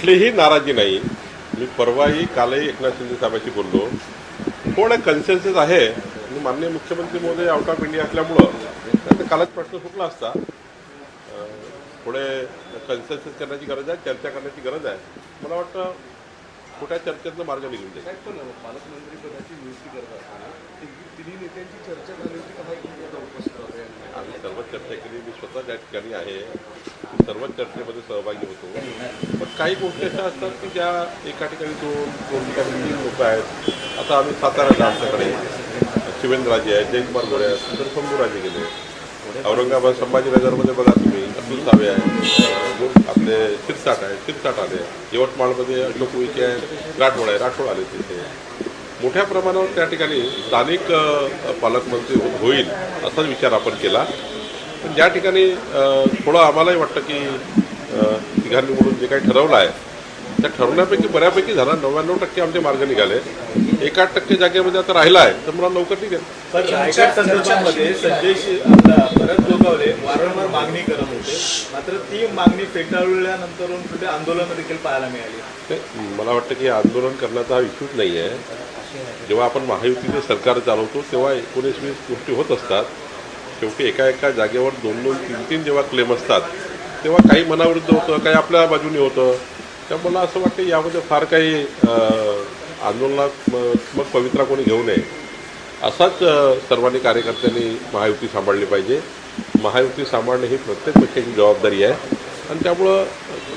कुठलीही नाराजी नाही. मी परवाही कालही एकनाथ शिंदे साहेबांशी बोललो. थोडं कन्सेन्सेस आहे. आणि माननीय मुख्यमंत्री महोदय आउट ऑफ इंडिया असल्यामुळं. कालच प्रश्न सुटला असता. थोडे कन्सेन्सेस करण्याची गरज आहे चर्चा करण्याची गरज आहे. मला वाटतं खोट्या चर्चेतनं मार्ग निघून जाईल. पालकमंत्री पदाची नियुक्ती करत असताना तिन्ही नेत्यांची चर्चा झाली होती का आम्ही सर्व चर्चा केली मी स्वतः त्या ठिकाणी आहे. सर्व चर्चेमध्ये सहभागी होतो. पण काही गोष्टी अशा असतात की ज्या एका ठिकाणी दोन दोन ठिकाणी तीन लोक आहेत. आता आम्ही साताऱ्याला आमच्याकडे शिवेंद्रराजे आहेत जयकुमार गोरे आहेत तर शंभूराजे गेले. औरंगाबाद संभाजीनगरमध्ये बघा तुम्ही अतुल सावे आहे आपले शिरसाट आहे शिरसाट आले. यवतमाळमध्ये अशोक उईके आहेत राठोड आहे राठोड आले तिथे. मोठ्या प्रमाणावर त्या ठिकाणी स्थानिक पालकमंत्री हो- होईल असाच विचार आपण केला. पण ज्या ठिकाणी थोडं आम्हालाही वाटतं की तिघांनी म्हणून जे काही ठरवलं आहे त्या ठरवण्यापैकी बऱ्यापैकी झाला. नव्याण्णव टक्के आमचे मार्ग निघाले. एका टक्के जागेमध्ये आता राहिला आहे तर मला लवकर निघेल पण रायगड संदर्भामध्ये संजय शि- आपला भरत गोगावले वारंवार मागणी करत होते. मात्र ती मागणी फेटाळल्यानंतर कुठे आंदोलनं देखील पाहायला मिळाली. ते मला वाटतं की आंदोलन करण्याचा हा इश्यूच नाही आहे जेव्हा आपण महायुतीचे सरकार चालवतो तेव्हा एकोणीस वीस गोष्टी होत असतात. शेवटी एका एका जागेवर दोन दोन तीन तीन जेव्हा क्लेम असतात तेव्हा काही मनाविरुद्ध होतं काही आपल्या बाजूने होतं. त्यामुळे मला असं वाटतं यामध्ये फार काही आंदोलनात्मक पवित्रा कोणी घेऊ नये. असाच सर्वांनी कार्यकर्त्यांनी महायुती सांभाळली पाहिजे. महायुती सांभाळणे ही प्रत्येक पक्षाची जबाबदारी आहे. आणि त्यामुळं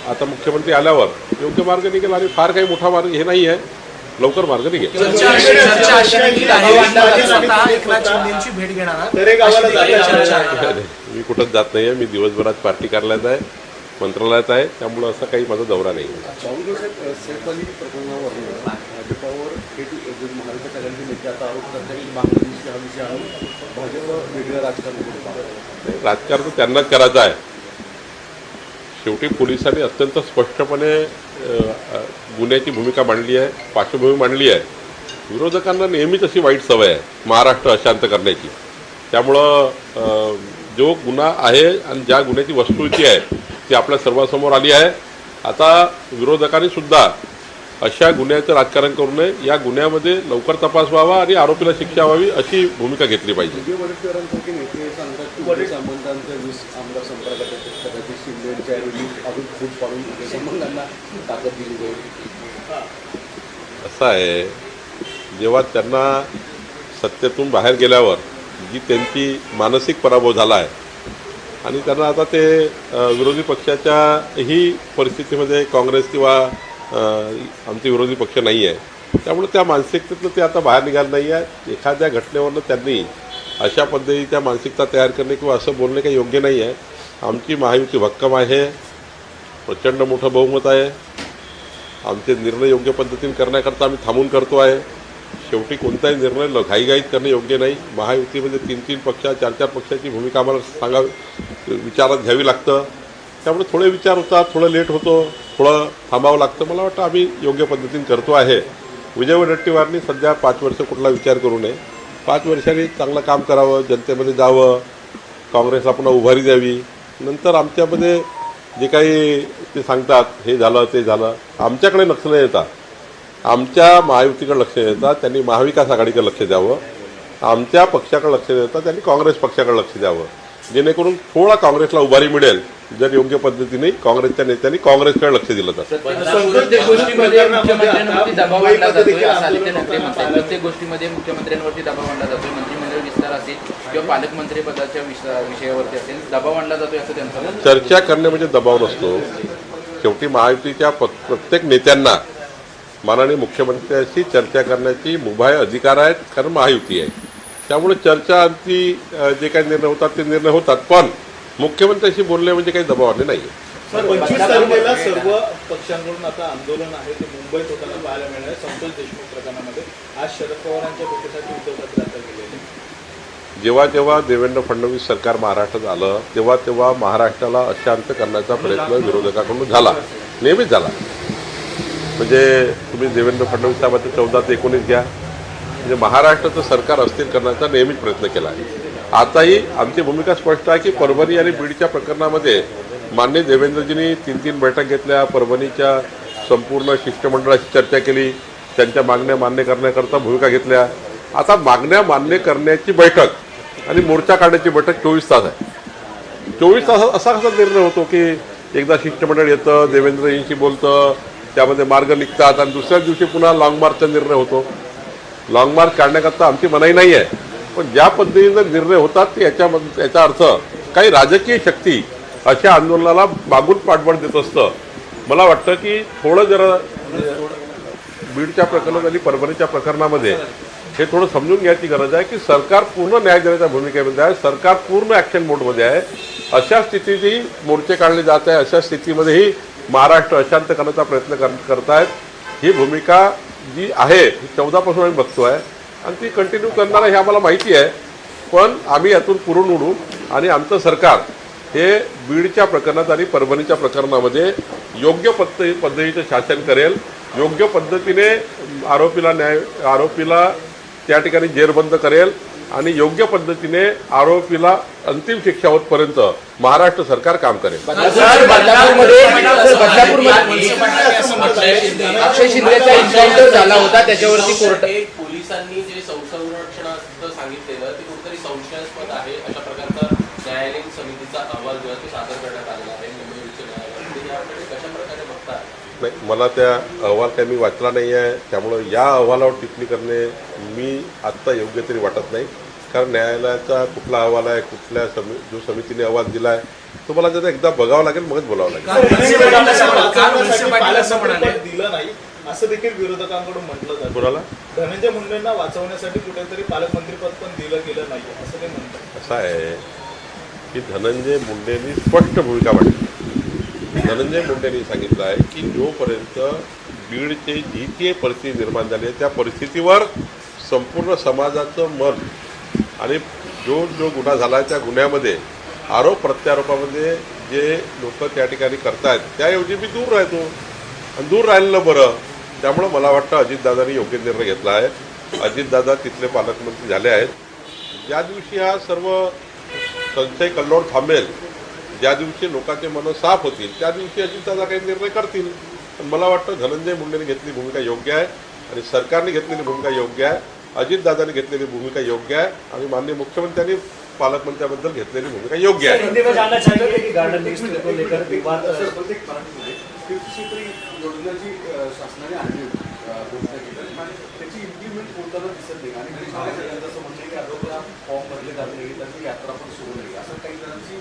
आता मुख्यमंत्री आल्यावर योग्य मार्ग निघेल आणि फार काही मोठा मार्ग हे नाही आहे. लवकर मार्ग निघेल. मी कुठंच जात नाही आहे मी दिवसभरात पार्टी कार्यालयात आहे मंत्रालयात आहे. त्यामुळं असं काही माझा दौरा नाही. हे हा राजकारण त्यांनाच करायचं आहे. शेवटी पोलिसांनी अत्यंत स्पष्टपणे गुन्ह्याची भूमिका मांडली आहे पार्श्वभूमी मांडली आहे. विरोधकांना नेहमीच अशी वाईट सवय आहे महाराष्ट्र अशांत करण्याची. त्यामुळं जो गुन्हा आहे आणि ज्या गुन्ह्याची वस्तुस्थिती आहे ती आपल्या सर्वांसमोर आली आहे. आता विरोधकांनी सुद्धा अशा गुन्ह्याचं राजकारण करू नये. या गुन्ह्यामध्ये लवकर तपास व्हावा आणि आरोपीला शिक्षा व्हावी अशी भूमिका घेतली पाहिजे. असं आहे जेव्हा त्यांना सत्तेतून बाहेर गेल्यावर जी त्यांची मानसिक पराभव झाला आहे आणि त्यांना आता ते विरोधी पक्षाच्या ही परिस्थितीमध्ये काँग्रेस किंवा आमचे विरोधी पक्ष नाही आहे त्यामुळे त्या मानसिकतेतनं ते आता बाहेर निघालं नाही आहे एखाद्या घटनेवरनं त्यांनी अशा पद्धतीच्या मानसिकता तयार करणे किंवा असं बोलणे काही योग्य नाही आहे आमची महायुती भक्कम आहे. प्रचंड मोठं बहुमत आहे. आमचे निर्णय योग्य पद्धतीने करण्याकरता आम्ही थांबून करतो आहे. शेवटी कोणताही निर्णय ल- घाईघाईत करणे योग्य नाही. महायुतीमध्ये तीन तीन पक्ष चार चार पक्षाची भूमिका आम्हाला सांगावी विचारात घ्यावी लागतं. त्यामुळे थोडे विचार होतात थोडं लेट होतो थोडं थांबावं लागतं. मला वाटतं आम्ही योग्य पद्धतीने करतो आहे. विजय वडेट्टीवारनी सध्या पाच वर्ष कुठला विचार करू नये. पाच वर्षांनी चांगलं काम करावं जनतेमध्ये जावं काँग्रेसला पुन्हा उभारी द्यावी. नंतर आमच्यामध्ये जे काही ते सांगतात हे झालं ते झालं. आमच्याकडे लक्ष न येतात आमच्या महायुतीकडे लक्ष न त्यांनी महाविकास आघाडीकडे लक्ष द्यावं. आमच्या पक्षाकडे लक्ष न देतात त्यांनी काँग्रेस पक्षाकडे लक्ष द्यावं. जेणेकरून थोडा काँग्रेसला उभारी मिळेल. जर योग्य पद्धतीने काँग्रेसच्या नेत्यांनी काँग्रेसकडे लक्ष दिलं तर प्रत्येक गोष्टीमध्ये मुख्यमंत्र्यांवरती दबाव आणला मुंबईमध्ये जातोय देखील असं आदित्य आंदोलन ठाकरे म्हणतात होतं. प्रत्येक गोष्टीमध्ये मुख्यमंत्र्यांवरती दबाव आणला जातोय मंत्रिमंडळ विस्तार असेल किंवा पालकमंत्री पदाच्या विषया- विषयावरती असेल दबाव आणला जातोय असं त्यांचं म्हणणं आहे. चर्चा करणे म्हणजे दबाव नसतो शेवटी महायुतीच्या प्रत्येक नेत्यांना माननीय मुख्यमंत्र्यांशी चर्चा करण्याची मुभाय अधिकार आहेत कारण महायुती आहे त्यामुळे चर्चा जे काही निर्णय होतात ते निर्णय होतात पण मुख्यमंत्र्यांशी बोलणे म्हणजे काही दबाव आणणे नाही पंचवीस तारखेला सर्व पक्षांकडून आता आंदोलन आहे ते मुंबईत होताना पाहायला मिळणार. आहे संतोष देशमुख प्रकरणामध्ये आज शरद पवारांच्या भेटीसाठी उद्धव ठाकरे आता गेलेले जेव्हा जेव्हा देवेंद्र फडणवीस सरकार महाराष्ट्रात आलं तेव्हा तेव्हा महाराष्ट्राला अशांत करण्याचा प्रयत्न विरोधकाकडून झाला. नेहमीच झाला. म्हणजे तुम्ही देवेंद्र फडणवीस साहेबांचं चौदा ते एकोणीस घ्या. म्हणजे महाराष्ट्राचं सरकार अस्थिर करण्याचा नेहमीच प्रयत्न केला आहे. आताही आमची भूमिका स्पष्ट आहे की परभणी आणि बीडच्या प्रकरणामध्ये मान्य देवेंद्रजींनी तीन तीन बैठक घेतल्या. परभणीच्या संपूर्ण शिष्टमंडळाशी चर्चा केली. त्यांच्या मागण्या मान्य करण्याकरता भूमिका घेतल्या. आता मागण्या मान्य करण्याची बैठक आणि मोर्चा काढण्याची बैठक चोवीस तास आहे. चोवीस तासात असा कसा निर्णय होतो की एकदा शिष्टमंडळ येतं देवेंद्रजींशी बोलतं त्यामध्ये मार्ग निघतात आणि दुसऱ्याच दिवशी पुन्हा लाँग मार्चचा निर्णय होतो? लाँग मार्च काढण्याकरता आमची मनाई नाही आहे पण ज्या पद्धतीनं निर्णय होतात ते याच्या याचा अर्थ काही राजकीय शक्ती अशा आंदोलनाला मागून पाठबळ देत असतं. मला वाटतं की थोडं जरा बीडच्या प्रकरणात आणि परभणीच्या प्रकरणामध्ये हे थोडं समजून घ्यायची गरज आहे की सरकार पूर्ण न्याय देण्याच्या भूमिकेमध्ये आहे सरकार पूर्ण ॲक्शन मोडमध्ये आहे. अशा स्थितीतही मोर्चे काढले जात आहे अशा स्थितीमध्येही महाराष्ट्र अशांत करण्याचा प्रयत्न कर करतायत. ही भूमिका जी आहे ही चौदापासून आम्ही बघतो आहे आणि ती कंटिन्यू करणार आहे हे आम्हाला माहिती आहे. पण आम्ही यातून पुरून उडू आणि आमचं सरकार हे बीडच्या प्रकरणात आणि परभणीच्या प्रकरणामध्ये योग्य पद्धती पद्धतीचं शासन करेल. योग्य पद्धतीने आरोपीला न्याय आरोपीला त्या ठिकाणी जेरबंद करेल आणि योग्य पद्धतीने आरोपीला अंतिम शिक्षा होतपर्यंत महाराष्ट्र सरकार काम करेल. बदलापूरमध्ये बदलापूरमध्ये अक्षय शिंदेचा एन्काउंटर झाला होता त्याच्यावरती कोर्ट पोलिसांनी जे संरक्षणाचं सांगितलेलं ते कुठेतरी संशयास्पद आहे. अशा प्रकारचा न्यायालयीन समितीचा अहवाल जो आहे तो सादर करण्यात आलेला आहे मुंबई उच्च न्यायालयात. याकडे कशा प्रकारे बघता? नाही मला त्या अहवाल काही मी वाचला नाही आहे त्यामुळं या अहवालावर टिप्पणी करणे मी आत्ता योग्य तरी वाटत नाही. कारण न्यायालयाचा कुठला अहवाल आहे कुठल्या समी जो समितीने अहवाल दिला आहे तो मला त्याचा एकदा बघावं लागेल मगच बोलावं लागेल. असं देखील विरोधकांकडून म्हटलं जातं. कोणाला? धनंजय मुंडेंना वाचवण्यासाठी कुठेतरी पालकमंत्रीपद पण दिलं गेलं नाही असं ते म्हणतात. असं आहे की धनंजय मुंडेंनी स्पष्ट भूमिका मांडली धनंजय मुंडेंनी सांगितलं आहे की जोपर्यंत बीडचे जी जी परिस्थिती निर्माण झाली आहे त्या परिस्थितीवर संपूर्ण समाजाचं मन आणि जो जो गुन्हा झाला आहे त्या गुन्ह्यामध्ये आरोप प्रत्यारोपामध्ये जे लोक त्या ठिकाणी करतायत त्याऐवजी मी दूर राहतो. आणि दूर राहिलेलं बरं. त्यामुळं मला वाटतं अजितदादांनी योग्य निर्णय घेतला आहे अजितदादा तिथले पालकमंत्री झाले आहेत ज्या दिवशी हा सर्व संशय कल्लोळ थांबेल ज्या दिवशी लोकांचे मनं साफ होतील त्या दिवशी अजितदादा काही निर्णय करतील पण मला वाटतं धनंजय मुंडेने घेतलेली भूमिका योग्य आहे आणि सरकारने घेतलेली भूमिका योग्य आहे अजितदादांनी घेतलेली भूमिका योग्य आहे आणि माननीय मुख्यमंत्र्यांनी पालकमंत्र्याबद्दल घेतलेली भूमिका योग्य आहे अ, शासनाने आणली होती घोषणा केली आणि त्याची इम्प्लिमेंट होताना दिसत नाही. आणि जणांचं असं म्हणणं की फॉर्म भरले जात नाही त्याची यात्रा पण सुरू नाही असं काही जणांची.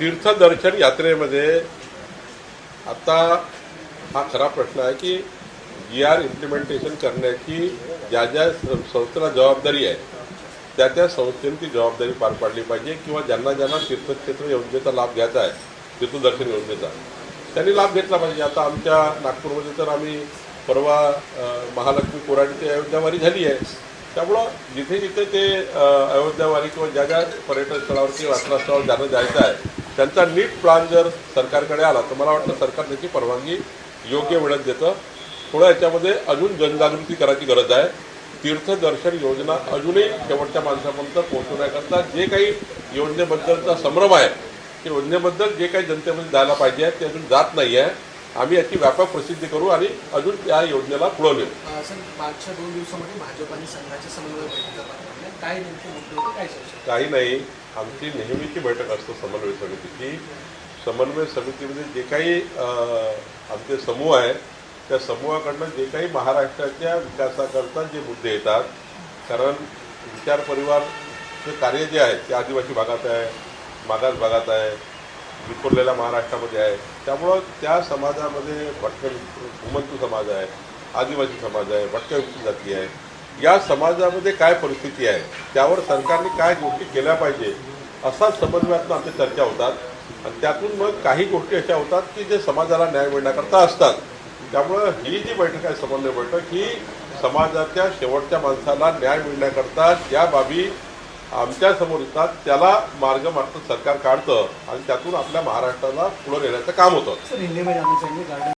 तीर्थदर्शन यात्रेमध्ये आता हा खरा प्रश्न आहे की जी आर इम्प्लिमेंटेशन करण्याची ज्या ज्या सं- संस्थेला जबाबदारी आहे त्या त्या संस्थेने ती जबाबदारी पार पाडली पाहिजे किंवा ज्यांना ज्यांना तीर्थक्षेत्र योजनेचा लाभ घ्यायचा आहे तिथून दर्शन घेऊन देतात त्यांनी लाभ घेतला पाहिजे. आता आमच्या नागपूरमध्ये तर आम्ही परवा महालक्ष्मी कोराडीची अयोध्यावारी झाली आहे. त्यामुळं जिथे जिथे ते अयोध्यावारी किंवा ज्या ज्या पर्यटन स्थळावरती वाचनास्थळावर जाणं जायचं आहे त्यांचा नीट प्लान जर सरकारकडे आला तर मला वाटतं सरकार त्याची परवानगी योग्य वेळेत देतं. थोडं याच्यामध्ये अजून जनजागृती करायची गरज आहे. तीर्थदर्शन योजना अजूनही शेवटच्या माणसापर्यंत पोहोचवण्याकरता जे काही योजनेबद्दलचा संभ्रम आहे ते योजनेबद्दल जे काही जनतेमध्ये जायला पाहिजे आहे ते अजून जात नाही आहे. आम्ही याची व्यापक प्रसिद्धी करू आणि अजून त्या योजनेला पुढं नेऊ. मागच्या दोन दिवसामध्ये भाजप आणि संघाच्या समन्वय पडल्या काय काही नाही. आमची नेहमीची बैठक असतो समन्वय समितीची. समन्वय समितीमध्ये जे काही आमचे समूह आहे त्या समूहाकडनं जे काही महाराष्ट्राच्या विकासाकरता जे मुद्दे येतात कारण विचार परिवारचं कार्य जे आहे ते आदिवासी भागात आहे मागास भागात आहे विखुरलेल्या महाराष्ट्रामध्ये आहे. त्यामुळं त्या समाजामध्ये भटक घुमंतू समाज आहे आदिवासी समाज आहे भटक्या जाती आहे. या समाजामध्ये काय परिस्थिती आहे त्यावर सरकारने काय गोष्टी केल्या पाहिजे असा समन्वयातून आमच्या चर्चा होतात. आणि त्यातून मग काही गोष्टी अशा होतात की जे समाजाला न्याय मिळण्याकरता असतात. त्यामुळं ही जी बैठक आहे समन्वय बैठक ही समाजाच्या शेवटच्या माणसाला न्याय मिळण्याकरता ज्या बाबी आमच्यासमोर येतात त्याला मार्ग मात्र सरकार काढतं आणि त्यातून आपल्या महाराष्ट्राला पुढे नेण्याचं काम होतं.